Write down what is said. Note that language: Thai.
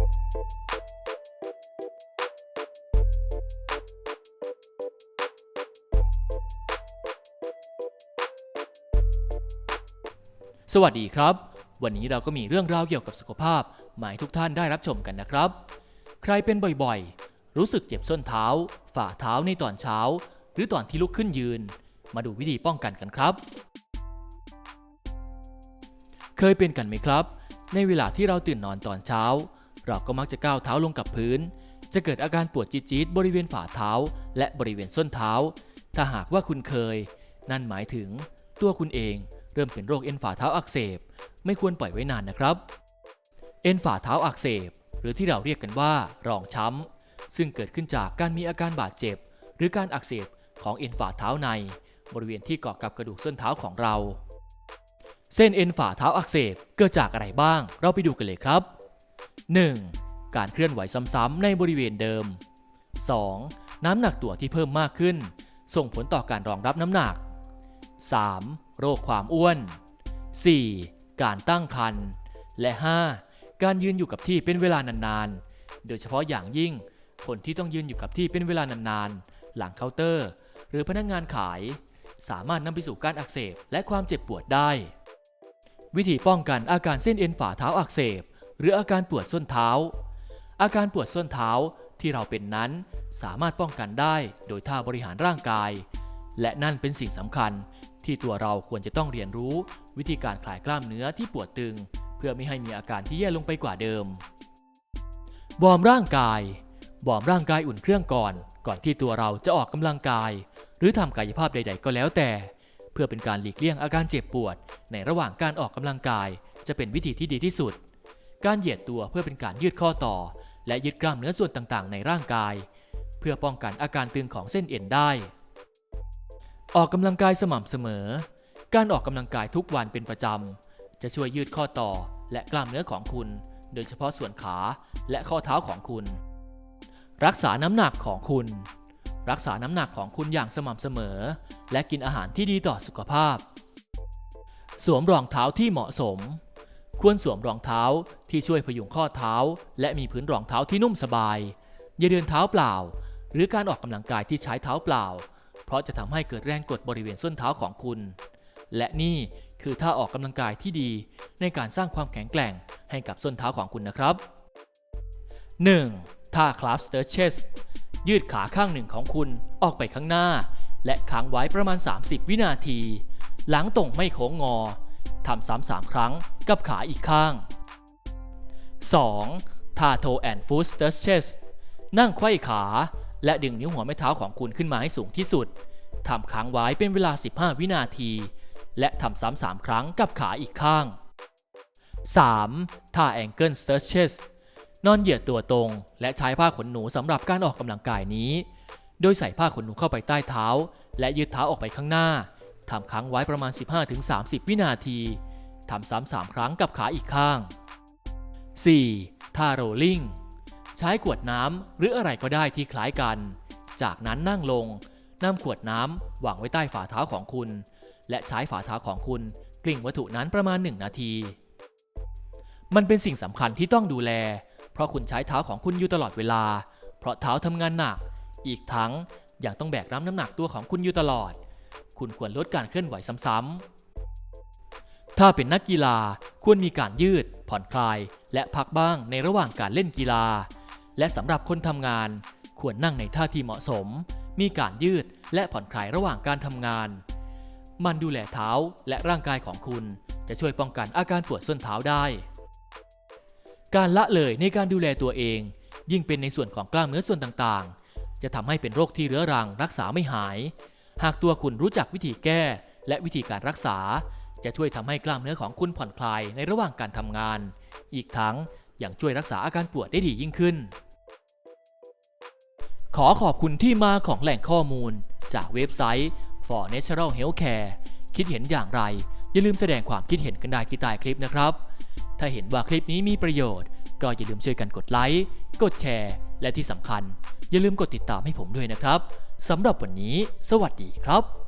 สวัสดีครับ วันนี้เราก็มีเรื่องราวเกี่ยวกับสุขภาพมาให้ทุกท่านได้รับชมกันนะครับ ใครเป็นบ่อยๆ รู้สึกเจ็บส้นเท้า ฝ่าเท้าในตอนเช้า หรือตอนที่ลุกขึ้นยืน มาดูวิธีป้องกันกันครับ เคยเป็นกันไหมครับ ในเวลาที่เราตื่นนอนตอนเช้า เราก็มักจะก้าวเท้าลงกับพื้น จะเกิดอาการปวดจี๊ดๆบริเวณฝ่าเท้า และบริเวณส้นเท้า ถ้าหากว่าคุณเคย นั่นหมายถึง ตัวคุณเองเริ่มเป็นโรคเอ็นฝ่าเท้าอักเสบ ไม่ควรปล่อยไว้นานนะครับ เอ็นฝ่าเท้าอักเสบ หรือที่เราเรียกกันว่ารองช้ำ ซึ่งเกิดขึ้นจากการมีอาการบาดเจ็บ หรือการอักเสบของเอ็นฝ่าเท้าใน บริเวณที่เกาะกับกระดูกส้นเท้าของเรา เส้นเอ็นฝ่าเท้าอักเสบเกิดจากอะไรบ้าง เราไปดูกันเลยครับ 1. การเคลื่อนไหวซ้ำๆในบริเวณเดิม 2. น้ำหนักตัวที่เพิ่มมากขึ้น ส่งผลต่อการรองรับน้ำหนัก 3. โรคความอ้วน 4. การตั้งครรภ์และ 5. การยืนอยู่กับที่เป็นเวลานานๆ โดยเฉพาะอย่างยิ่ง คนที่ต้องยืนอยู่กับที่เป็นเวลานานๆ หลังเคาน์เตอร์ หรือพนักงานขาย สามารถนำไปสู่การอักเสบและความเจ็บปวดได้ วิธีป้องกันอาการเส้นเอ็นฝ่าเท้าอักเสบ หรืออาการปวดส้นเท้า อาการปวดส้นเท้าที่เราเป็นนั้นสามารถป้องกันได้โดยท่าบริหารร่างกาย และนั่นเป็นสิ่งสำคัญที่ตัวเราควรจะต้องเรียนรู้ วิธีการคลายกล้ามเนื้อที่ปวดตึง เพื่อไม่ให้มีอาการที่แย่ลงไปกว่าเดิมวอร์มร่างกายวอร์มร่างกายอุ่นเครื่องก่อน ก่อนที่ตัวเราจะออกกำลังกาย หรือทำกายภาพใด ๆ ก็แล้วแต่ เพื่อเป็นการหลีกเลี่ยงอาการเจ็บปวด ในระหว่างการออกกำลังกายจะเป็นวิธีที่ดีที่สุด การเหยียดตัวเพื่อเป็นการยืดข้อต่อ และยืดกล้ามเนื้อส่วนต่างๆ ในร่างกาย เพื่อป้องกันอาการตึงของเส้นเอ็นได้ ออกกำลังกายสม่ำเสมอ การออกกำลังกายทุกวันเป็นประจำ จะช่วยยืดข้อต่อและกล้ามเนื้อของคุณ โดยเฉพาะส่วนขาและข้อเท้าของคุณ รักษาน้ำหนักของคุณ รักษาน้ำหนักของคุณอย่างสม่ำเสมอ และกินอาหารที่ดีต่อสุขภาพ สวมรองเท้าที่เหมาะสม ควรสวมรองเท้าที่ช่วยพยุงข้อเท้า และมีพื้นรองเท้าที่นุ่มสบาย อย่าเดินเท้าเปล่า หรือการออกกำลังกายที่ใช้เท้าเปล่า เพราะจะทำให้เกิดแรงกดบริเวณส้นเท้าของคุณ และนี่คือท่าออกกำลังกายที่ดี ในการสร้างความแข็งแกร่งให้กับส้นเท้าของคุณนะครับ 1. ท่าคลาสเตอร์เชสยืดขาข้างหนึ่งของคุณออกไปข้างหน้า และค้างไว้ประมาณ 30 วินาที หลังตรงไม่โค้งงอ ทำซ้ำสามครั้งกับขาอีกข้าง 2. ท่าโทแอนฟูสเตอร์เชสนั่งไขว้ขา และดึงนิ้วหัวแม่เท้าของคุณขึ้นมาให้สูงที่สุดทำค้างไว้เป็นเวลา 15 วินาที และทำซ้ำสามครั้งกับขาอีกข้าง 3. ท่าแองเกิลสเตอร์เชสนอนเหยียดตัวตรง และใช้ผ้าขนหนูสำหรับการออกกำลังกายนี้ โดยใส่ผ้าขนหนูเข้าไปใต้เท้า และยืดเท้าออกไปข้างหน้า ทำค้างไว้ประมาณ 15-30 วินาทีทำซ้ำสามครั้งกับขาอีกข้าง 4. ท่าโรลลิ่ง ใช้ขวดน้ำหรืออะไรก็ได้ที่คล้ายกัน จากนั้นนั่งลงนำขวดน้ำวางไว้ใต้ฝ่าเท้าของคุณ และใช้ฝ่าเท้าของคุณกลิ้งวัตถุนั้นประมาณ 1 นาที มันเป็นสิ่งสำคัญที่ต้องดูแล เพราะคุณใช้เท้าของคุณอยู่ตลอดเวลา เพราะเท้าทำงานหนัก อีกทั้งยังต้องแบกรับน้ำหนักตัวของคุณอยู่ตลอด คุณควรลดการเคลื่อนไหวซ้ำๆ ถ้าเป็นนักกีฬาควรมีการยืด ผ่อนคลาย และพักบ้างในระหว่างการเล่นกีฬา และสำหรับคนทำงาน ควรนั่งในท่าที่เหมาะสม มีการยืดและผ่อนคลายระหว่างการทำงาน มันดูแลเท้าและร่างกายของคุณ จะช่วยป้องกันอาการปวดส้นเท้าได้ การละเลยในการดูแลตัวเอง ยิ่งเป็นในส่วนของกล้ามเนื้อส่วนต่างๆ จะทำให้เป็นโรคที่เรื้อรังรักษาไม่หาย หากตัวคุณรู้จักวิธีแก้ และวิธีการรักษา จะช่วยทำให้กล้ามเนื้อของคุณผ่อนคลายในระหว่างการทำงาน อีกทั้งยังช่วยรักษาอาการปวดได้ดียิ่งขึ้น ขอขอบคุณที่มาของแหล่งข้อมูล จากเว็บไซต์ For Natural Healthcare คิดเห็นอย่างไร อย่าลืมแสดงความคิดเห็นกันได้ที่ใต้คลิปนะครับ ถ้าเห็นว่าคลิปนี้มีประโยชน์ ก็อย่าลืมช่วยกันกดไลค์ กดแชร์ และที่สำคัญ อย่าลืมกดติดตามให้ผมด้วยนะครับสำหรับวันนี้ สวัสดีครับ